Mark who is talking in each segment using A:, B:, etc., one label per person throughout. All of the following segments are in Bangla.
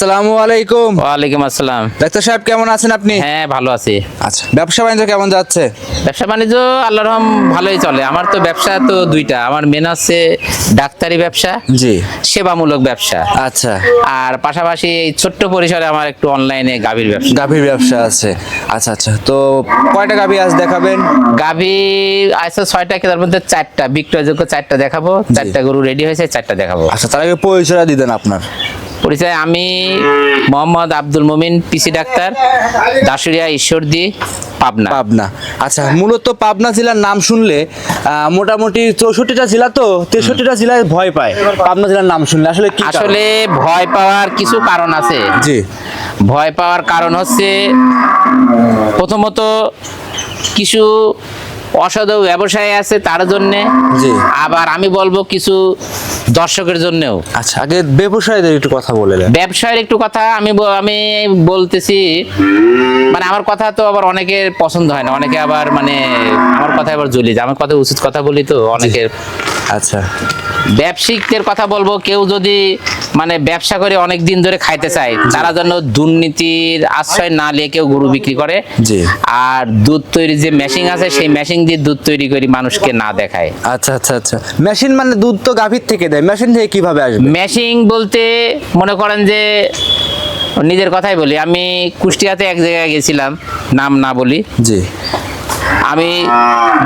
A: আসসালামু আলাইকুম।
B: ওয়ালাইকুম আসসালাম।
A: ডাক্তার সাহেব কেমন আছেন আপনি?
B: হ্যাঁ ভালো আছি।
A: আচ্ছা ব্যবসা বাণিজ্য কেমন যাচ্ছে?
B: ব্যবসা বাণিজ্য আল্লাহ রহম ভালোই চলে। আমার তো ব্যবসা তো দুইটা। আমার মেন আছে ডাক্তারি ব্যবসা
A: জি।
B: সেবামূলক ব্যবসা।
A: আচ্ছা।
B: আর পাশাপাশি এই ছোট্ট পরিসরে আমার একটু অনলাইনে গাভীর ব্যবসা।
A: গাভীর ব্যবসা আছে। আচ্ছা আচ্ছা। তো কয়টা গাভী আজ দেখাবেন?
B: গাভী আছে ছয়টা কেতার মধ্যে চারটা। বিক্রয়যোগ্য চারটা দেখাবো। চারটা গরু রেডি হয়েছে চারটা দেখাবো।
A: আচ্ছা তার আগে পরিচয় দিতেন আপনার।
B: পরিচয় আমি মোহাম্মদ আব্দুল মুমিন পিসি ডাক্তার দাসুরিয়া ঈশ্বরদী পাবনা।
A: পাবনা। আচ্ছা মূলত পাবনা জেলার নাম শুনলে মোটামুটি চৌষট্টিটা জেলা তো তেষট্টিটা জেলায় ভয় পায়। পাবনা জেলার নাম শুনলে আসলে কি
B: আসলে ভয় পাওয়ার কিছু কারণ আছে।
A: জি।
B: ভয় পাওয়ার কারণ হচ্ছে প্রথমত কিছু অসাধু ব্যবসায়ী আছে তার জন্যে।
A: জি।
B: আবার আমি বলব কিছু দর্শকের জন্যও।
A: আচ্ছা আগে ব্যবসায়ীদের একটু কথা বলে
B: ব্যবসায়ের একটু কথা আমি আমি বলতেছি মানে আমার কথা তো আবার অনেকের পছন্দ হয় না অনেকে আবার মানে আমার কথা আবার জ্বলি যায়। আমার কথা উচিত কথা বলি তো অনেকের।
A: আচ্ছা।
B: ব্যবসায়িকদের কথা বলব কেউ যদি মানে ব্যবসা করে অনেক দিন ধরে খাইতে চায় তারা যেন দুর্নীতির আশ্রয় না নিয়ে কেউ গরু বিক্রি করে।
A: জি।
B: আর দুধ তৈরি যে মেশিন আছে সেই মেশিন দিয়ে দুধ তৈরি করে মানুষকে না দেখায়।
A: আচ্ছা আচ্ছা আচ্ছা। মেশিন মানে দুধ তো গাভীর থেকে দেয় মেশিন থেকে কীভাবে আসবে?
B: মেশিন বলতে মনে করেন যে নিজের কথাই বলি আমি কুষ্টিয়াতে এক জায়গায় গেছিলাম নাম না বলি।
A: জি।
B: আমি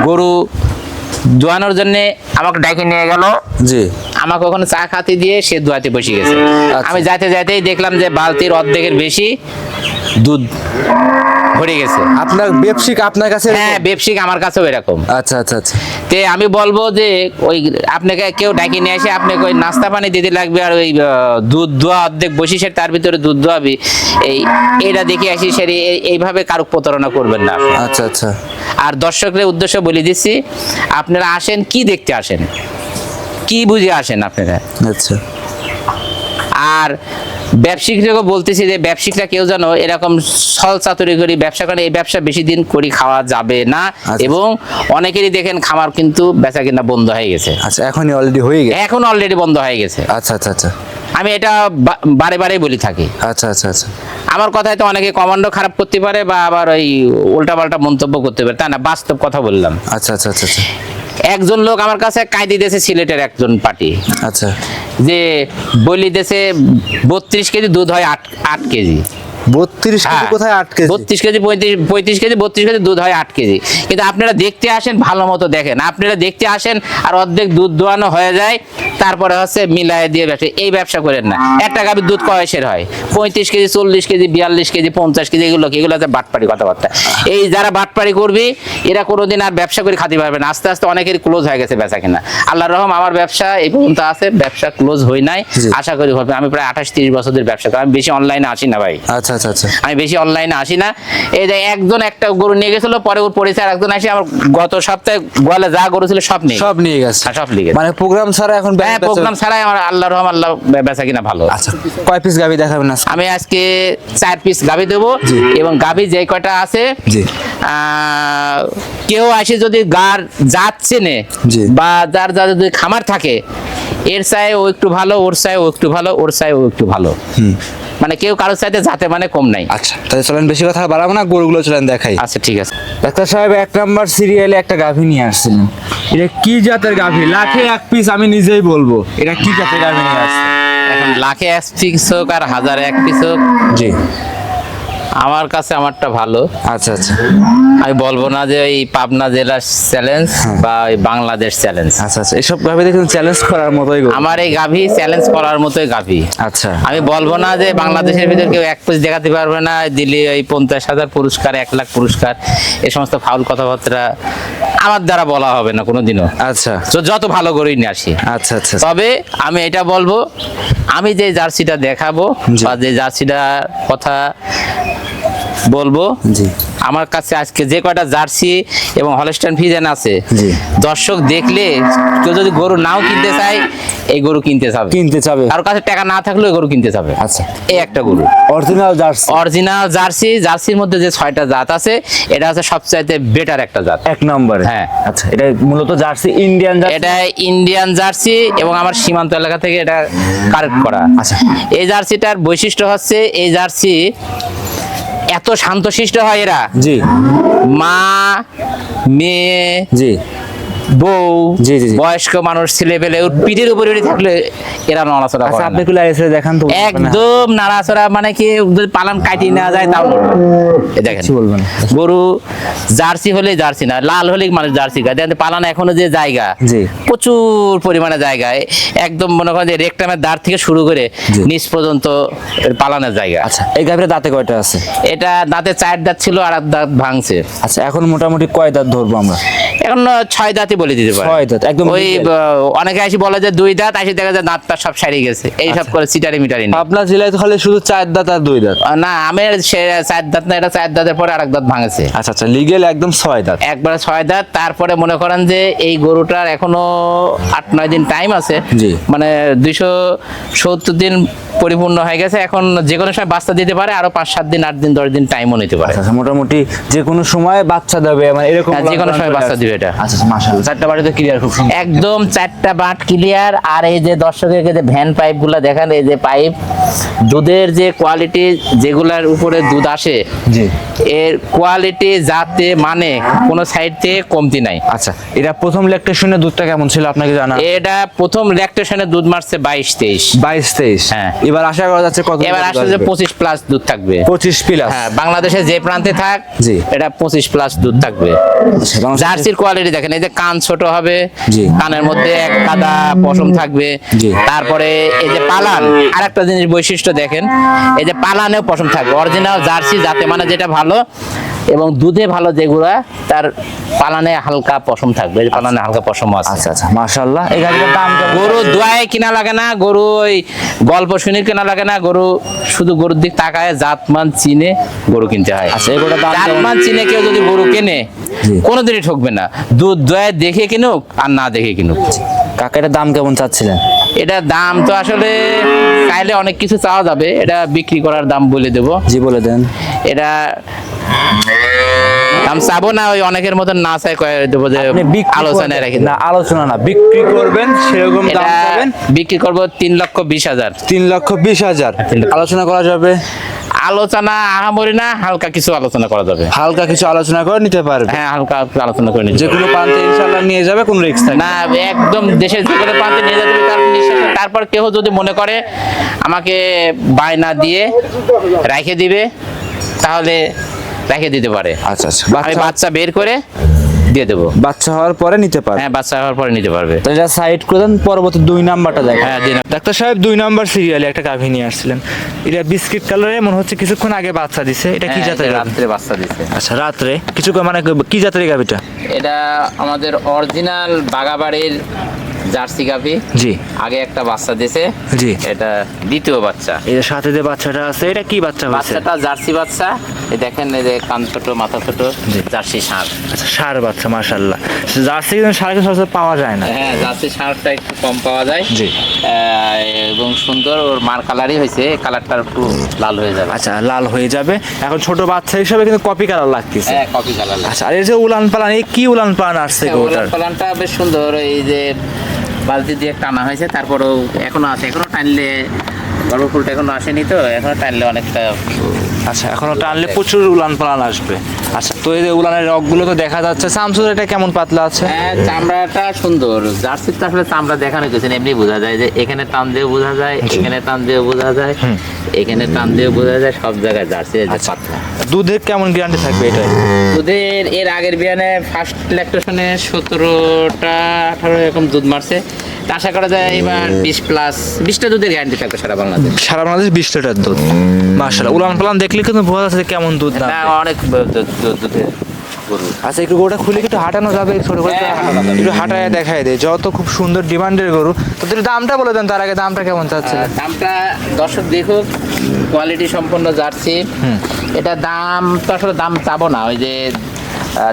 B: গরু দোয়ানোর জন্য আমাকে ডাকে নিয়ে গেল।
A: জি।
B: আমাকে ওখানে চা খাতে দিয়ে সে দোয়াতে বসে গেছে।
A: আচ্ছা।
B: আমি যাইতে যাইতেই দেখলাম যে বালতির অর্ধেকের বেশি দুধ। ভরে গেছে।
A: আপনার ব্যবসায়িক আপনার কাছে
B: হ্যাঁ ব্যবসায়িক আমার কাছেও এরকম।
A: আচ্ছা আচ্ছা আচ্ছা।
B: তে আমি বলব যে ওই আপনাকে কেউ ডাকি নিয়ে এসে আপনাকে ওই নাস্তা পানি দিতে লাগবে আর ওই দুধ দোয়া অর্ধেক বসি সে তার ভিতরে দুধ দোয়াবি। এই এটা দেখে আসি সে এইভাবে কারুক প্রতারণা করবেন না
A: আচ্ছা আচ্ছা।
B: আর দর্শকদের উদ্দেশ্য বলে দিচ্ছি আপনারা আসেন কি দেখতে আসেন? কি বুঝে আসেন আপনারা?
A: আচ্ছা।
B: আর ব্যবসায়িকদেরকে বলতেছি যে ব্যবসায়িকরা কেউ যেন এরকম ছল চাতুরি করি ব্যবসা করে এই ব্যবসা বেশি দিন করি খাওয়া যাবে না
A: আচ্ছা।
B: এবং অনেকেরই দেখেন খামার কিন্তু বেচা কিনা বন্ধ হয়ে গেছে।
A: আচ্ছা এখনই অলরেডি হয়ে গেছে?
B: এখন অলরেডি বন্ধ হয়ে গেছে।
A: আচ্ছা আচ্ছা আচ্ছা।
B: আমি এটা বারে বারে বলি থাকি।
A: আচ্ছা আচ্ছা আচ্ছা।
B: আমার কথায় তো অনেকে কমান্ডো খারাপ করতে পারে বা আবার ওই উল্টাপাল্টা মন্তব্য করতে পারে। তা না বাস্তব কথা বললাম।
A: আচ্ছা আচ্ছা আচ্ছা আচ্ছা।
B: একজন লোক আমার কাছে কাঁদি দিয়েছে সিলেটের একজন পার্টি।
A: আচ্ছা।
B: যে বলি দেশে বত্রিশ কেজি দুধ হয় আট আট কেজি।
A: বত্রিশ কেজি
B: হ্যাঁ।
A: কোথায় আট কেজি?
B: বত্রিশ কেজি পঁয়ত্রিশ কেজি বত্রিশ কেজি দুধ হয় আট কেজি। কিন্তু আপনারা দেখতে আসেন ভালো মতো দেখেন। আপনারা দেখতে আসেন আর অর্ধেক দুধ দোয়ানো হয়ে যায়। তারপরে হচ্ছে মিলায় দিয়ে ব্যবসা। এই ব্যবসা করেন না। একটা গাভীর দুধ কয়েসের হয়। পঁয়ত্রিশ কেজি চল্লিশ কেজি বিয়াল্লিশ কেজি পঞ্চাশ কেজি এগুলো কি? এগুলো হচ্ছে বাটপাড়ি কথাবার্তা। এই যারা বাটপাড়ি করবে এরা কোনোদিন আর ব্যবসা করে খাতে পারবে না। আস্তে আস্তে অনেকেরই ক্লোজ হয়ে গেছে বেচা কিনা। আল্লাহ রহম আমার ব্যবসা এই পর্যন্ত আছে। ব্যবসা ক্লোজ হয় নাই। আশা করি হবে। আমি প্রায় আঠাশ তিরিশ বছরের ব্যবসা করি। আমি বেশি অনলাইনে আসি না ভাই।
A: আচ্ছা আচ্ছা আচ্ছা।
B: আমি বেশি অনলাইনে আসি না। এই যে একজন একটা গরু নিয়ে গেছিল পরে ওর পরিচয় একজন আসি। আমার গত সপ্তাহে গোয়ালে যা গরু ছিল সব নেই
A: সব নিয়ে গেছে।
B: হ্যাঁ, সব নিয়ে গেছে।
A: মানে প্রোগ্রাম ছাড়া এখন
B: হ্যাঁ প্রোগ্রাম ছাড়াই আমার আল্লাহ রহম আল্লাহ বেচা কিনা ভালো।
A: আচ্ছা কয় পিস গাভি দেখাবেন আজকে?
B: আমি আজকে চার পিস গাভি দেবো এবং গাভি যে কয়টা আছে কেউ আসে যদি গার যাচ্ছে নে বা যার যার যদি খামার থাকে এর চাই ও একটু ভালো ওর চাই ও একটু ভালো ওর চাই ও একটু ভালো। মানে কেউ কারোর চাইতে যাতে মানে কম নাই।
A: আচ্ছা তাহলে চলেন বেশি কথা বাড়াবো না গরুগুলো চলেন দেখাই।
B: আচ্ছা ঠিক আছে।
A: ডাক্তার সাহেব এক নাম্বার সিরিয়ালে একটা গাভি নিয়ে আসছিলেন। এটা কি জাতের গাভী? লাখে এক পিস আমি নিজেই বলব। এটা কি জাতের গাভি নিয়ে আসছে
B: এখন লাখে এক পিস হোক আর হাজারে এক পিস হোক।
A: জি।
B: আমার কাছে আমারটা ভালো।
A: আচ্ছা আচ্ছা।
B: আমি বলব না যে এই পাবনা জেলার চ্যালেঞ্জ বা ওই বাংলাদেশ চ্যালেঞ্জ
A: আচ্ছা আচ্ছা। এসব গাভি দেখুন চ্যালেঞ্জ করার মতোই।
B: আমার এই গাভী চ্যালেঞ্জ করার মতোই গাভী।
A: আচ্ছা।
B: আমি বলব না যে বাংলাদেশের ভিতর কেউ এক পিস দেখাতে পারবে না দিল্লি এই পঞ্চাশ হাজার পুরস্কার এক লাখ পুরস্কার এই সমস্ত ফাউল কথাবার্তা আমার দ্বারা বলা হবে না কোনোদিনও।
A: আচ্ছা।
B: তো যত ভালো করেই নিয়ে আসি।
A: আচ্ছা আচ্ছা।
B: তবে আমি এটা বলব আমি যে জার্সিটা দেখাবো বা যে জার্সিটার কথা বলব? আমার কাছে আজকে যে কয়টা জার্সি এবং হলস্টাইন ফিজেন আছে দর্শক দেখলে কেউ যদি গরু নাও কিনতে চায় এই গরু কিনতে চাবে
A: কিনতে চাবে
B: কারোর কাছে টাকা না থাকলেও গরু কিনতে চাবে
A: আচ্ছা।
B: এই একটা গরু।
A: Original jersey.
B: অরিজিনাল জার্সি জার্সির মধ্যে যে ছয়টা জাত আছে এটা হচ্ছে সবচাইতে বেটার একটা জাত।
A: এক নম্বরে।
B: হ্যাঁ।
A: আচ্ছা এটা মূলত জার্সি ইন্ডিয়ান জার্সি?
B: এটা ইন্ডিয়ান জার্সি এবং আমার সীমান্ত এলাকা থেকে এটা কালেক্ট করা।
A: আচ্ছা।
B: এই জার্সিটার বৈশিষ্ট্য হচ্ছে এই জার্সি এত শান্তশিষ্ট হয় এরা?
A: জি।
B: মা মেয়ে
A: জি।
B: বউ। বয়স্ক মানুষ ছেলে পেলে পিঠের উপরে থাকলে এরা নড়াচড়া
A: আচ্ছা
B: করে
A: আপনি
B: না।
A: দেখান তো
B: একদম নাড়াচড়া মানে কি পালান কাটিয়ে নেওয়া যায় তাও দেখেন।
A: বলবেন
B: গরু জার্সি হলে জার্সি না লাল হলে মানুষ জার্সি গায়ে দেখেন পালান এখনও যে জায়গা প্রচুর পরিমাণে জায়গায় একদম মনে করেন যে রেকটামের দাঁড় থেকে শুরু করে। নিচ পর্যন্ত পালানের জায়গা।
A: আচ্ছা এই গাভীর দাঁতে কয়টা আছে?
B: এটা দাঁতে চার দাঁত ছিল আর এক দাঁত ভাঙছে।
A: আচ্ছা এখন মোটামুটি কয় দাঁত ধরবো আমরা?
B: এখন ছয় দাঁতই বলে দিতে পারে।
A: ছয় দাঁত, একদম
B: ওই অনেকে আসি বলে যে দুই দাঁত আসি দেখা যায় দাঁতটা সব সারিয়ে গেছে। এই সব
A: আচ্ছা।
B: করে সিটারি মিটারি।
A: আপনার জেলায় তো খালি শুধু চার দাঁত আর দুই দাঁত।
B: না আমের সে চার দাঁত না এটা চার দাঁতের পরে আরেক দাঁত ভাঙেছে।
A: আচ্ছা আচ্ছা লিগেল একদম ছয় দাঁত।
B: একবারে ছয় দাঁত তারপরে মনে করেন যে এই গরুটার এখনও আট নয় দিন টাইম আছে। মানে দুইশো সত্তর দিন পরিপূর্ণ হয়ে গেছে এখন যে কোনো সময় বাচ্চা দিতে পারে আরও পাঁচ সাত দিন আট দিন দশ দিন টাইমও নিতে পারে।
A: আচ্ছা আচ্ছা, মোটামুটি যে কোনো সময় বাচ্চা দেবে মানে এরকম
B: হ্যাঁ, যে কোনো সময় বাচ্চা দিবে এটা।
A: আচ্ছা আচ্ছা চারটা ক্লিয়ার খুব সুন্দর।
B: একদম চারটা বাট ক্লিয়ার আর এই যে দর্শকের যে ভ্যান দেখেন এই যে পাইপ দুধের যে কোয়ালিটি যেগুলার উপরে দুধ আসে এর কোয়ালিটি যাতে মানে কোনো সাইড থেকে কমতি নাই।
A: আচ্ছা এটা প্রথম ল্যাকটেশনে দুধটা কেমন ছিল আপনাকে জানা
B: এটা প্রথম দুধ মারছে বাইশ তেইশ।
A: বাইশ তেইশ।
B: হ্যাঁ।
A: এবার আশা করা যাচ্ছে কত
B: এবার আসলে যে পঁচিশ প্লাস দুধ থাকবে।
A: পঁচিশ প্লাস
B: হ্যাঁ বাংলাদেশে যে প্রান্তে থাক
A: জি।
B: এটা পঁচিশ প্লাস দুধ থাকবে।
A: আচ্ছা,
B: জার্সির কোয়ালিটি দেখেন এই যে কান ছোট হবে কানের মধ্যে এক কাদা পশম থাকবে। তারপরে এই যে পালান আরেকটা জিনিস বৈশিষ্ট্য দেখেন এই যে পালানেও পশম থাকবে অরিজিনাল জার্সি যাতে মানে যেটা ভালো এবং দুধে ভালো যেগুলা তার পালানে হালকা পশম থাকবে পালানে হালকা পশম আছে।
A: আচ্ছা আচ্ছা মাশাআল্লাহ। এই গাড়িটার দাম?
B: গরু দোয়ায় কিনা লাগে না গরু ওই গল্প শুনে কিনা লাগে না গরু শুধু গরুর দিক তাকায় জাতমান চিনে গরু কিনতে হয়।
A: আচ্ছা এগুলোর দাম
B: জাতমান চিনে কেউ যদি গরু কেনে। কোনোদিনই ঠকবে না। দুধ দোয়ায় দেখে কিনুক আর না দেখে কিনুক।
A: কাকা এটার দাম কেমন চাচ্ছিলেন?
B: এটা দাম তো আসলে চাইলে অনেক কিছু চাওয়া যাবে এটা বিক্রি করার দাম বলে দেব।
A: জি বলে দেন।
B: এটা দাম চাবো না ওই অনেকের মতন না চাই দেবো যে আলোচনায়।
A: না আলোচনা না বিক্রি করবেন সেরকম দাম পাবেন।
B: বিক্রি করব তিন লক্ষ বিশ হাজার।
A: তিন লক্ষ বিশ হাজার। আলোচনা করা যাবে?
B: আলোচনা আহামরি না হালকা কিছু আলোচনা করা যাবে।
A: হালকা কিছু আলোচনা করে নিতে পারবে?
B: হ্যাঁ হালকা আলোচনা করে নিতে
A: যে কোনো প্রান্তে ইনশাল্লাহ নিয়ে যাবে কোনো রিস্ক থাকবে না
B: একদম দেশের যে কোনো প্রান্তে নিয়ে তার তারপর কেউ যদি মনে করে আমাকে বায়না দিয়ে রেখে দিবে তাহলে রেখে দিতে পারে।
A: আচ্ছা আচ্ছা।
B: আমি
A: বাচ্চা
B: বাচ্চা বের করে দিয়ে দেবো।
A: বাচ্চা হওয়ার পরে নিতে পারবে।
B: হ্যাঁ বাচ্চা হওয়ার পরে নিতে পারবে।
A: তো এটা সাইড করে দেন পরবর্তী দুই নাম্বারটা দেখেন।
B: হ্যাঁ দিন
C: ডাক্তার সাহেব দুই নাম্বার সিরিয়ালে একটা গাভী নিয়ে আসছিলেন। এটা বিস্কিট কালারে মনে হচ্ছে কিছুক্ষণ আগে বাচ্চা দিছে। এটা কি
B: হ্যাঁ,
C: জাতের?
B: রাত্রে বাচ্চা দিছে।
C: আচ্ছা রাত্রে। কিছুক্ষণ মানে কি জাতের গাভীটা?
B: এটা আমাদের অরিজিনাল বাগাবাড়ির জার্সি গাভি।
C: জি।
B: আগে একটা বাচ্চা দিছে।
C: জি।
B: এটা দ্বিতীয় বাচ্চা।
C: এই সাথে যে বাচ্চাটা আছে এটা কি বাচ্চা
B: বাচ্চাটা জার্সি বাচ্চা। এই দেখেন এই যে কান ছোট মাথা ছোট জার্সি ষাঁড়
C: আচ্ছা সার বাচ্চা মাশাল্লাহ জার্সি কিন্তু কিন্তু পাওয়া যায় না।
B: হ্যাঁ জার্সি ষাঁড়টা একটু কম পাওয়া যায়।
C: জি।
B: এবং সুন্দর ওর মার কালারই হয়েছে। কালারটা একটু লাল হয়ে যাবে।
C: আচ্ছা লাল হয়ে যাবে। এখন ছোট বাচ্চা হিসাবে কিন্তু কপি কালার লাগতেছে।
B: হ্যাঁ কপি কালার
C: আচ্ছা আর এই যে উলান পালান এই কি উলান পালান আসছে উলান
B: পালানটা বেশ সুন্দর। এই যে বালতি দিয়ে টানা হয়েছে, তারপরেও এখনও আছে। এখনও টানলে গর্ভফুলটা ফুলটা এখনও আসেনি তো এখনও টানলে অনেকটা
C: আচ্ছা এখনও টানলে প্রচুর উলান পালান আসবে। আচ্ছা তো এই যে উলানের রগগুলো তো দেখা যাচ্ছে সামসুর এটা কেমন পাতলা আছে?
B: হ্যাঁ চামড়াটা সুন্দর। জার্সির তো আসলে চামড়া দেখানো নেই, এমনি বোঝা যায় যে এখানে টান দিয়ে বোঝা যায় এখানে টান দিয়ে বোঝা যায় এখানে টান দিয়ে বোঝা যায় সব জায়গায় জার্সি পাতলা।
C: দুধের কেমন গ্যারান্টি থাকবে এটাই
B: দুধের এর আগের বিয়ানে ফার্স্ট ল্যাকটেশনে সতেরোটা আঠারো এরকম দুধ মারছে। আশা করা যায় এবার বিশ প্লাস বিশটা দুধের গ্যারান্টি থাকবে সারা বাংলাদেশ।
C: সারা বাংলাদেশ বিশ লিটার দুধ। মার্শাল উলান পালান দেখলে কিন্তু বোঝা যাচ্ছে কেমন দুধ না
B: অনেক দুধ- দুধ- দুধের
C: আচ্ছা একটু গরুটা খুলে একটু হাঁটানো যাবে? ছোট করে
B: হ্যাঁ।
C: একটু হাঁটায় দেখাই দেয় যত খুব সুন্দর ডিমান্ডের গরু। তো দামটা বলে দেন তার আগে দামটা কেমন
B: চাচ্ছে? দামটা দর্শক দেখুক কোয়ালিটি সম্পন্ন জার্সি। এটা দাম তো আসলে দাম চাবো না। ওই যে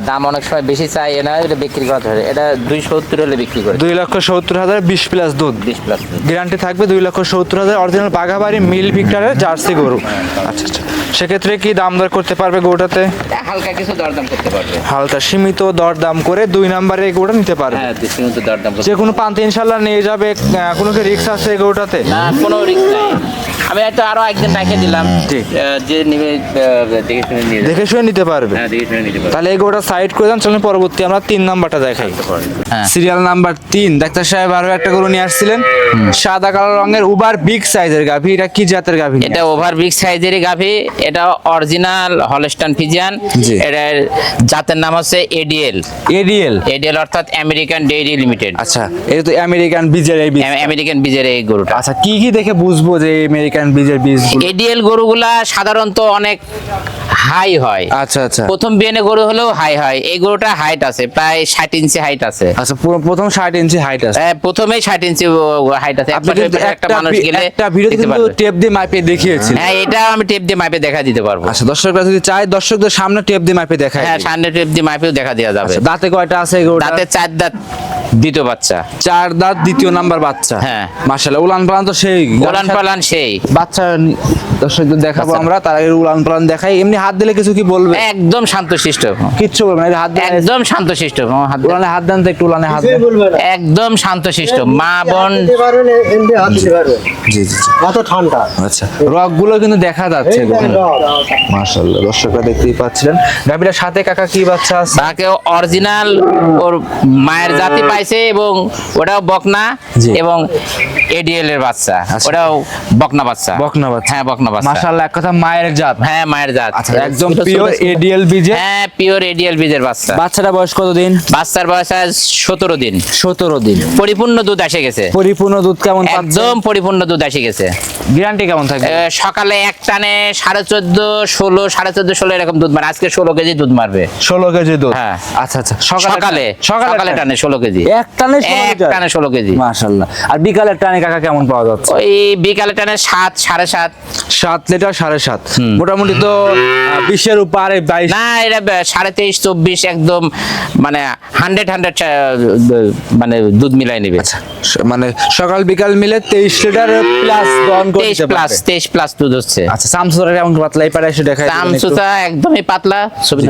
B: দাম অনেক সময় বেশি চাই না এটা বিক্রি করা ধরে এটা দুই সত্তর হলে বিক্রি করে।
C: দুই লক্ষ সত্তর হাজার বিশ প্লাস দুধ।
B: বিশ প্লাস
C: গ্যারান্টি থাকবে দুই লক্ষ সত্তর হাজার অরিজিনাল বাঘাবাড়ি মিল ভিক্টরের জার্সি গরু। আচ্ছা আচ্ছা। সেক্ষেত্রে কি দাম দর করতে পারবে গরুটাতে?
B: হালকা কিছু দরদাম করতে পারবে।
C: হালকা সীমিত দর দাম করে দুই নাম্বারে এই গরুটা নিতে পারবে।
B: হ্যাঁ দৃষ্টিমতো দরদাম
C: যে কোনো পান্তে ইনশাল্লাহ নিয়ে যাবে। কোনো কি রিক্স আছে এই গরুটাতে?
B: না কোনো রিস্ক নাই। আমি হয়তো আরও একদিন রেখে দিলাম। যে নিবে দেখে শুনে নিয়ে
C: দেখে শুনে নিতে পারবে।
B: হ্যাঁ দেখে শুনে নিতে পারবে।
C: তাহলে এই গরুটা সাইড করে দেন চলুন পরবর্তী আমরা তিন নাম্বারটা দেখাই।
B: হ্যাঁ।
A: সিরিয়াল নাম্বার তিন ডাক্তার সাহেব আরও একটা গরু নিয়ে আসছিলেন। সাদা কালো রঙের উবার বিগ সাইজের গাভি এটা কি জাতের গাভি?
B: এটা ওভার বিগ সাইজেরই গাভি এটা অরিজিনাল হলস্টান ফিজিয়ান
A: জি।
B: এটার জাতের নাম হচ্ছে এডিএল
A: এডিএল
B: এডিএল অর্থাৎ আমেরিকান ডেইরি লিমিটেড
A: আচ্ছা এটা তো আমেরিকান বীজের এই বীজ
B: আমেরিকান বীজের এই গরুটা।
A: আচ্ছা কি কি দেখে বুঝব যে আমেরিকান বীজের বীজ
B: এডিএল গরুগুলা সাধারণত অনেক হাই হয়।
A: আচ্ছা আচ্ছা।
B: প্রথম বিয়ানে গরু হলেও হাই হয় এই গরুটা হাইট আছে প্রায় ষাট ইঞ্চি হাইট আছে।
A: আচ্ছা পুরো- প্রথম ষাট ইঞ্চি হাইট আছে।
B: প্রথমে প্রথমেই ষাট ইঞ্চি হাইট আছে। একটা মানুষ গেলে
A: একটা ভিডিও কিন্তু টেপ দিয়ে মাপে দেখিয়েছি।
B: হ্যাঁ এটা আমি টেপ দিয়ে মাপে দেখা দিতে পারব।
A: আচ্ছা দর্শকরা যদি চায় দর্শকদের সামনে টেপ দিয়ে মাপে দেখায়
B: হ্যাঁ সামনে টেপ দিয়ে মাপেও দেখা দেওয়া যাবে।
A: আচ্ছা, দাঁতে কয়টা আছে গরুটা?
B: দাঁতে চার দাঁত। দ্বিতীয় বাচ্চা।
A: চার দাঁত দ্বিতীয় নাম্বার বাচ্চা।
B: হ্যাঁ।
A: মাশাআল্লাহ উলান পালান তো সেই।
B: গোলান পালান সেই।
A: বাচ্চা দর্শকদের দেখাবো আমরা তার আগে উলান পালান দেখাই। এমনি হাত দিলে কিছু কি বলবে?
B: একদম শান্তশিষ্ট।
A: কিচ্ছু বলবে না এই হাত দিলে
B: একদম শান্তশিষ্ট। হাত
A: উলানে হাত দেন তো একটু উলানে হাত দেন।
B: একদম শান্তশিষ্ট। মা বোন
A: জি জি জি।
D: এত ঠান্ডা।
A: আচ্ছা রকগুলো কিন্তু দেখা যাচ্ছে মাশাআল্লাহ দর্শকরা দেখতেই পাচ্ছিলেন। গাভীটার সাথে কাকা কি বাচ্চা আছে?
B: তাকে অরিজিনাল ওর মায়ের জাতি পাইছে এবং ওটাও বকনা এবং এডিএল এর বাচ্চা।
A: আচ্ছা।
B: ওটাও বকনা বাচ্চা।
A: বকনা বাচ্চা।
B: হ্যাঁ বকনা বাচ্চা।
A: মাশাআল্লাহ এক কথা মায়ের জাত।
B: হ্যাঁ মায়ের জাত।
A: আচ্ছা একদম পিওর এডিএল বীজে
B: হ্যাঁ পিওর এডিএল বীজের বাচ্চা।
A: বাচ্চাটা বয়স কত দিন
B: বাচ্চার বয়স আজ সতেরো দিন।
A: সতেরো দিন।
B: পরিপূর্ণ দুধ এসে গেছে।
A: পরিপূর্ণ দুধ কেমন পাচ্ছে?
B: একদম পরিপূর্ণ দুধ এসে গেছে।
A: গ্যারান্টি কেমন থাকবে?
B: সকালে এক টানে সাড়ে চোদ্দ ষোলো সাড়ে চোদ্দ ষোলো এরকম দুধ মারে আজকে ষোলো কেজি দুধ মারবে।
A: ষোলো কেজি দুধ।
B: হ্যাঁ।
A: আচ্ছা আচ্ছা।
B: সকালে সকালে টানে ষোলো কেজি।
A: এক টানে
B: এক টানে ষোলো কেজি।
A: মাশাআল্লাহ। আর বিকালের টানে কাকা কেমন পাওয়া যাচ্ছে?
B: ওই বিকালে টানে সাত সাড়ে সাত।
A: সাত লিটার সাড়ে সাত। মোটামুটি তো বিশের উপরে বাইশ।
B: না এটা সাড়ে তেইশ চব্বিশ একদম মানে হান্ড্রেড হান্ড্রেড মানে দুধ মিলাই নেবে।
A: আচ্ছা। মানে সকাল বিকাল মিলে তেইশ লিটার প্লাস দহন
B: তেইশ প্লাস। তেইশ প্লাস দুধ হচ্ছে।
A: আচ্ছা সামসুরা কেমন পাতলা এই পারে এসে
B: একদমই পাতলা। ছবি।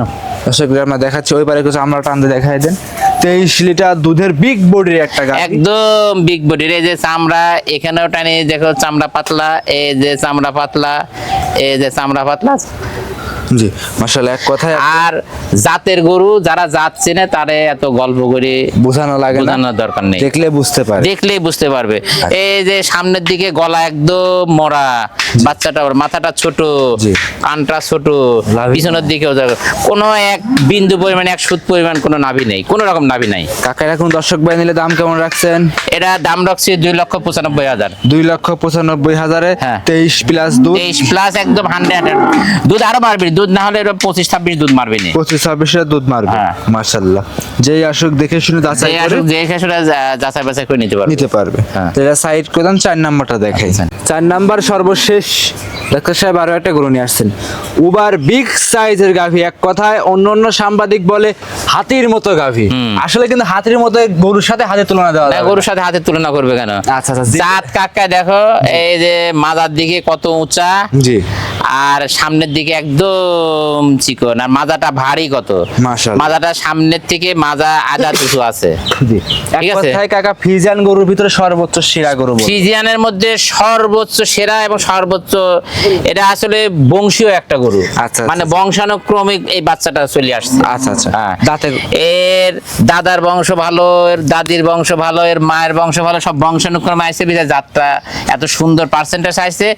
A: দর্শক আমরা দেখাচ্ছি ওই পারে কিছু আমরা টানতে দেখাই দেন। তেইশ লিটার দুধের বিগ বডির একটা গাড়ি।
B: একদম বিগ বডির এই যে চামড়া এখানেও টানি দেখো চামড়া পাতলা এই যে চামড়া পাতলা এই যে চামড়া পাতলা।
A: জি মাশাআল্লাহ এক কথায়
B: আর জাতের গরু যারা জাত চেনে তারে এত গল্প করে
A: বোঝানো লাগে
B: বোঝানোর দরকার নেই।
A: দেখলে বুঝতে পারে
B: দেখলেই বুঝতে পারবে। এই যে সামনের দিকে গলা একদম মরা বাচ্চাটা ওর মাথাটা ছোট কানটা ছোট পিছনের যাবে। কোনো এক বিন্দু পরিমাণ এক সুদ পরিমাণ কোনো নাভি নেই। কোনো রকম নাভি নাই।
A: কাকা এখন দর্শক ভাই নিলে দাম কেমন রাখছেন?
B: এটা দাম রাখছে দুই লক্ষ পঁচানব্বই হাজার।
A: দুই লক্ষ পঁচানব্বই হাজারে
B: হ্যাঁ।
A: তেইশ প্লাস দুধ।
B: তেইশ প্লাস একদম হান্ড্রেড দুধ আরও মারবি দুধ না হলে পঁচিশ ছাব্বিশ দুধ মারবি না।
A: পঁচিশ ছাব্বিশের দুধ মারবে
B: হ্যাঁ।
A: মাশাল্লাহ যেই আসুক দেখে শুনে যাচাই করে
B: যে খেসুরা যাচাই বাছাই করে নিতে পারবে
A: নিতে পারবে
B: হ্যাঁ।
A: এটা সাইড করে চার নাম্বারটা দেখাই
B: আচ্ছা।
A: চার নাম্বার সর্বশেষ ডাক্তার সাহেব আরও একটা গরু নিয়ে আসছেন। উবার বিগ সাইজের গাভী এক কথায় অন্য অন্য সাংবাদিক বলে হাতির মতো গাভী। আসলে কিন্তু হাতির মতো গরুর সাথে হাতের তুলনা দেওয়া
B: গরুর সাথে হাতে তুলনা করবে কেন?
A: আচ্ছা আচ্ছা
B: জাত কাকা দেখো এই যে মাজার দিকে কত উঁচা
A: জি।
B: আর সামনের দিকে একদম চিকন আর মাজাটা ভারী কত। মাজাটা সামনের থেকে মাজা আধা দুশো আছে। ঠিক আছে।
A: কাকা ফিজান গরুর ভিতরে সর্বোচ্চ সেরা গরু
B: ফিজিয়ানের মধ্যে সর্বোচ্চ সেরা এবং সর্বোচ্চ এটা আসলে বংশীয় একটা গরু।
A: আচ্ছা,
B: মানে
A: আচ্ছা।
B: বংশানুক্রমিক এই বাচ্চাটা চলে আসছে।
A: আচ্ছা আচ্ছা।
B: হ্যাঁ।
A: দাঁতে
B: এর দাদার বংশ ভালো এর দাদির বংশ ভালো এর মায়ের বংশ ভালো সব বংশানুক্রমে আসছে বিধায় জাতটা এত সুন্দর পার্সেন্টেজ আসছে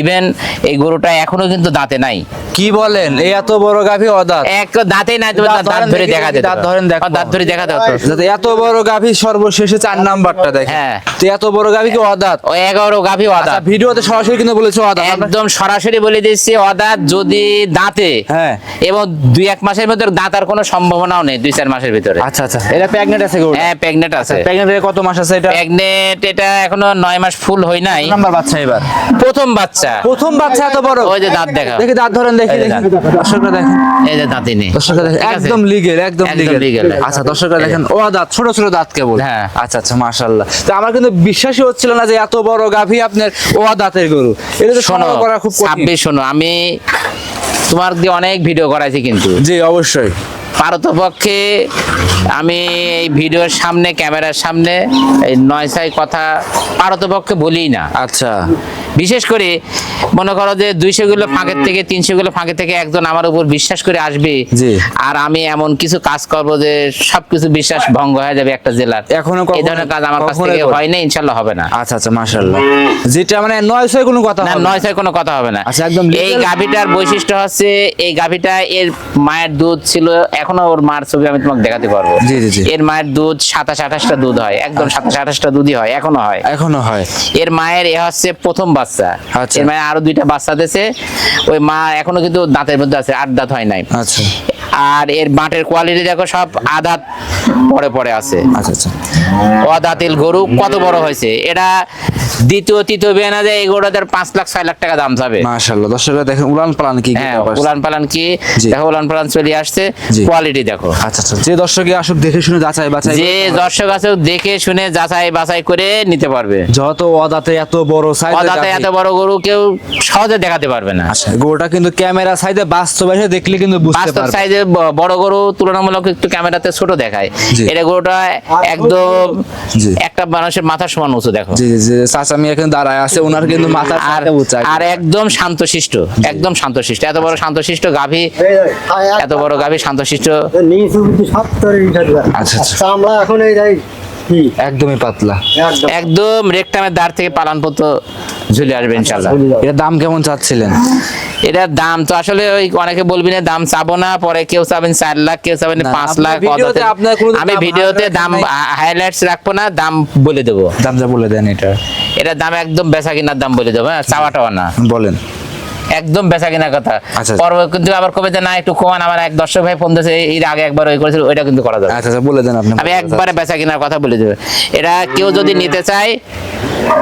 B: ইভেন এই গরুটা এখনও কিন্তু দাঁতে নাই।
A: কি বলেন? এই এত বড় গাভী অদাঁত।
B: এক দাঁতে নাই তুমি
A: দাঁত
B: ধরে
A: দেখা
B: যেত
A: দাঁত ধরেন দেখো।
B: দাঁত ধরে দেখা দাও
A: যাতে এত বড় গাভী সর্বশেষে চার নাম্বারটা দেখে
B: হ্যাঁ।
A: তো এত বড় গাভী কি অদাঁত?
B: ও এগারো গাভী
A: আচ্ছা
B: আদা
A: ভিডিওতে সরাসরি কিন্তু বলেছে অদাঁত।
B: একদম একদম সরাসরি বলে দিচ্ছি অদাঁত যদি দাঁতে
A: হ্যাঁ।
B: এবং দুই এক মাসের ভিতরে দাঁতার কোনো সম্ভাবনাও নেই দুই চার মাসের ভিতরে।
A: আচ্ছা আচ্ছা। এটা প্রেগনেন্ট আছে
B: হ্যাঁ প্রেগনেন্ট আছে।
A: প্রেগনেন্ট কত মাস আছে এটা?
B: প্রেগনেন্ট এটা এখনও নয় মাস ফুল হয় নাই।
A: নাম্বার বাচ্চা এবার?
B: প্রথম বাচ্চা।
A: প্রথম বাচ্চা এত বড়?
B: ওই যে দাঁত দেখা।
A: দেখি দাঁত ধরেন দেখি দেখি। দর্শকরা দেখেন।
B: এই যে দাঁতিনি
A: দর্শকরা দেখেন। একদম লিগেল একদম লিগেল আচ্ছা দর্শকরা দেখেন। ও দাঁত ছোট ছোট দাঁত কেবল
B: হ্যাঁ।
A: আচ্ছা আচ্ছা মাশাআল্লাহ। তো আমার কিন্তু বিশ্বাসই হচ্ছিল না যে এত বড় গাভী আপনার ও দাঁতের গরু। এটা তো
B: শোনো
A: করা খুব
B: ছাব্বিশ শোনো আমি তোমার দিয়ে অনেক ভিডিও করাইছি কিন্তু।
A: জি অবশ্যই।
B: পারতপক্ষে আমি এই ভিডিওর সামনে ক্যামেরার সামনে এই নয় সাই কথা পারতপক্ষে বলি না।
A: আচ্ছা।
B: বিশেষ করে মনে করো যে দুইশো গুলো ফাঁকের থেকে তিনশো গুলো ফাঁকের থেকে একজন আমার উপর বিশ্বাস করে আসবে আর আমি এমন কিছু কাজ করব যে সবকিছু বিশ্বাস ভঙ্গ হয়ে যাবে একটা জেলার।
A: এখনও
B: এই ধরনের কাজ আমার কাছ থেকে হয় না ইনশাল্লাহ হবে না।
A: আচ্ছা আচ্ছা মাশাআল্লাহ। যেটা মানে নয় ছয় কোনো কথা
B: না নয় ছয় কোনো কথা হবে না।
A: আচ্ছা, একদম
B: এই গাভিটার বৈশিষ্ট্য হচ্ছে এই গাভিটা এর মায়ের দুধ ছিল এখনও ওর মার ছবি আমি তোমাকে দেখাতে পারব।
A: জি, জি, জি।
B: এর মায়ের দুধ সাতাশ আঠাশটা দুধ হয় একদম সাতাশ আঠাশটা দুধই হয় এখনও হয়।
A: এখনও হয়।
B: এর মায়ের এ হচ্ছে প্রথম বাচ্চা।
A: আচ্ছা।
B: এর মায়ের আরও দুইটা বাচ্চা দিয়েছে। ওই মা এখনও কিন্তু দাঁতের মধ্যে আছে আট দাঁত হয় নাই।
A: আচ্ছা।
B: আর এর বাটের কোয়ালিটি দেখো সব আধাত পরে পরে আছে।
A: আচ্ছা আচ্ছা।
B: অদাতিল গরু কত বড় হয়েছে? এটা দ্বিতীয় তৃতীয় বেনা যায় এই গরুটার পাঁচ লাখ ছয় লাখ টাকা দাম যাবে।
A: মাশাআল্লাহ। দর্শকরা দেখেন উড়ান পালান কি
B: হ্যাঁ উলান পালান কি? দেখো উলান পালান চলে আসছে। কোয়ালিটি দেখো।
A: আচ্ছা আচ্ছা। যে দর্শকই আসুক দেখে শুনে যাচাই বাছাই
B: যে দর্শক আছে দেখে শুনে যাচাই বাছাই করে নিতে পারবে।
A: যত অদাতে এত বড় সাইজ
B: অদাতে এত বড় গরু কেউ সহজে দেখাতে পারবে না।
A: আচ্ছা গরুটা কিন্তু ক্যামেরা সাইডে বাস্তবে এসে দেখলে কিন্তু বুঝতে পারবে।
B: বাস্তব সাইজে বড় গরু তুলনামূলক একটু ক্যামেরাতে ছোট দেখায়। এটা গরুটা একদম একটা মানুষের মাথার সমান উঁচু দেখো।
A: জি জি জি চাচা মিয়া কিন্তু দাঁড়ায় আছে ওনার কিন্তু মাথা
B: আর আর একদম শান্তশিষ্ট একদম শান্তশিষ্ট। এত বড় শান্তশিষ্ট গাভী এত বড় গাভী শান্তশিষ্ট।
A: আচ্ছা, আচ্ছা।
D: আমরা এখন এই যাই
A: একদমই পাতলা।
D: একদম।
B: রেকটামের থেকে পালান ঝুলে আসবে ইনশাল্লাহ।
A: এটা দাম কেমন চাচ্ছিলেন?
B: এটার দাম তো আসলে ওই অনেকে বলবি না দাম চাবো না পরে কেউ চাবেন চার লাখ কেউ চাবেন পাঁচ লাখ আমি ভিডিওতে দাম। হাইলাইটস রাখব না দাম বলে দেবো।
A: দাম যা বলে দেন এটা।
B: এটার দাম একদম বেচা কিনার দাম বলে দেবো হ্যাঁ? চাওয়া টাওয়া না।
A: বলেন।
B: একদম বেচা কিনার কথা।
A: আচ্ছা।
B: পর্ব কিন্তু আবার কবে যে না একটু কমান আমার এক দর্শক ভাই ফোন দিয়েছে এর আগে একবার ওই করেছিল ওইটা কিন্তু করা যাবে।
A: আচ্ছা আচ্ছা বলে দেন আপনি
B: আমি একবারে বেচা কিনার কথা বলে দেবে। এটা কেউ যদি নিতে চায়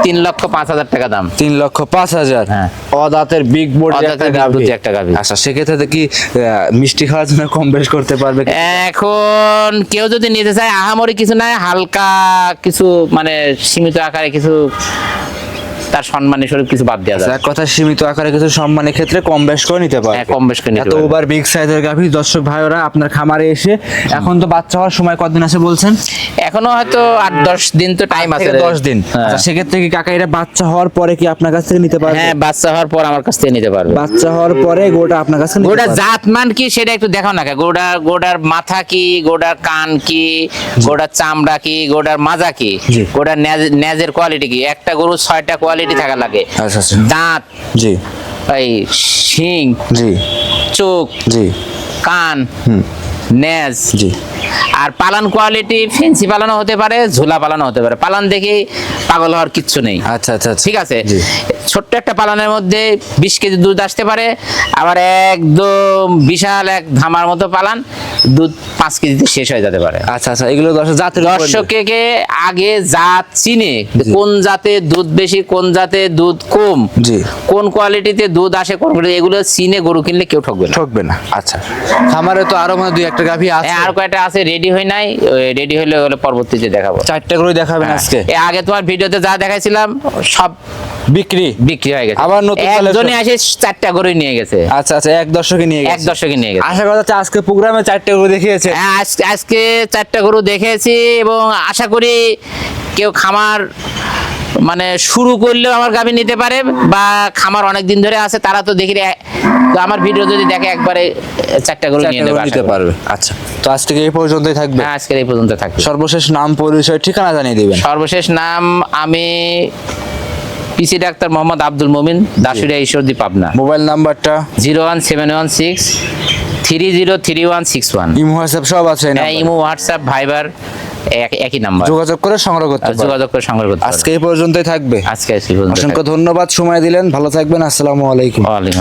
B: তিন লক্ষ পাঁচ হাজার টাকা দাম।
A: তিন লক্ষ পাঁচ হাজার?
B: হ্যাঁ।
A: অদাতের বিগ বোর্ড
B: একটা গাভী।
A: আচ্ছা সেক্ষেত্রে কি মিষ্টি খাওয়ার জন্য কম বেশ করতে পারবে?
B: এখন কেউ যদি নিতে চায় আহামরি কিছু নাই হালকা কিছু মানে সীমিত আকারে কিছু তার সম্মানের স্বরূপ কিছু বাদ দেওয়া
A: এক কথা সীমিত আকারে কিছু সম্মানের ক্ষেত্রে কম বেশ করে নিতে পারবে
B: হ্যাঁ, কম বেশ করে নিতে
A: এত। ওভার বিগ সাইজের গাভী দর্শক ভাইরা আপনার খামারে এসে এখন তো বাচ্চা হওয়ার সময় কতদিন আছে বলছেন
B: এখনও হয়তো আট দশ দিন তো টাইম আছে।
A: দশ দিন
B: হ্যাঁ।
A: আচ্ছা সেক্ষেত্রে কি কাকা এটা বাচ্চা হওয়ার পরে কি আপনার কাছ থেকে নিতে পারবে
B: হ্যাঁ বাচ্চা হওয়ার পর আমার কাছ থেকে নিতে পারবে
A: বাচ্চা হওয়ার পরে গোটা আপনার কাছে নিতে
B: গোটার
A: পারবে।
B: জাতমান কি সেটা একটু দেখাও না গোটা গোটার মাথা কি গোটার কান কি গোটার চামড়া কি গোটার মাজা কি। গোটার ন্যাজের কোয়ালিটি কি একটা গরুর ছয়টা কোয়ালিটি থাকা লাগে।
A: আচ্ছা আচ্ছা।
B: দাঁত
A: জি।
B: এই শিং
A: জি।
B: চোখ
A: জি।
B: কান হুম। নেজ।
A: জি।
B: আর পালান কোয়ালিটি ফেন্সি পালানো হতে পারে ঝোলা পালানো হতে পারে। পালান দেখে পাগল হওয়ার কিচ্ছু নেই।
A: আচ্ছা আচ্ছা আচ্ছা।
B: ঠিক আছে? ছোট্ট একটা পালানের মধ্যে বিশ কেজি দুধ আসতে পারে আবার একদম বিশাল এক ধামার মতো পালান। দুধ পাঁচ কেজিতে শেষ হয়ে যেতে পারে।
A: আচ্ছা আচ্ছা এগুলো দর্শক জাতের
B: দর্শককে আগে জাত চিনে কোন জাতে দুধ বেশি কোন জাতে দুধ কম
A: জি।
B: কোন কোয়ালিটিতে দুধ আসে কোন এগুলো চিনে গরু কিনলে কেউ ঠকবে না।
A: ঠকবে না। আচ্ছা খামারে তো আরও মানে দুই একটা গাভী আছে।
B: হ্যাঁ, আর কয়টা আছে রেডি হয় নাই? রেডি হলে হলে পরবর্তীতে দেখাবো।
A: চারটা করে দেখাবেন আজকে।
B: এ আগে তোমার ভিডিওতে যা দেখাইছিলাম সব
A: বিক্রি।
B: বিক্রি হয়ে গেছে।
A: আবার নতুন
B: একজনে। এসে চারটা করে নিয়ে গেছে।
A: আচ্ছা আচ্ছা এক দর্শকে নিয়ে গেছে।
B: এক দর্শকে নিয়ে গেছে।
A: আশা করা আজকে প্রোগ্রামে চারটে করে দেখিয়েছে।
B: হ্যাঁ, আজকে চারটা গরু দেখেছি এবং আশা করি কেউ খামার মানে শুরু করলেও আমার গাভী নিতে পারে বা খামার অনেক দিন ধরে আছে তারা তো দেখি তো আমার ভিডিও যদি দেখে একবারে চারটা গরু নিয়ে
A: চারটে নিতে পারবে আচ্ছা। তো আজ থেকে এই পর্যন্তই থাকবে?
B: হ্যাঁ আজকের এই পর্যন্ত থাকবে।
A: সর্বশেষ নাম পরিচয় ঠিকানা জানিয়ে দিবেন।
B: সর্বশেষ নাম আমি পিসি ডাক্তার মোহাম্মদ আব্দুল মমিন দাসুরিয়া ঈশ্বরদী পাবনা।
A: মোবাইল নাম্বারটা?
B: Zero one seven one six three zero three one six one.
A: Imo WhatsApp সব আছে
B: হ্যাঁ ইমো হোয়াটসঅ্যাপ ভাইবার এক- একই নাম্বার।
A: যোগাযোগ করে সংগ্রহ করতে
B: যোগাযোগ করে সংগ্রহ করতে
A: আজকে এই পর্যন্তই থাকবে।
B: আজকে
A: অসংখ্য ধন্যবাদ সময় দিলেন। ভালো থাকবেন আসসালামু আলাইকুম।
B: ওয়ালাইকুম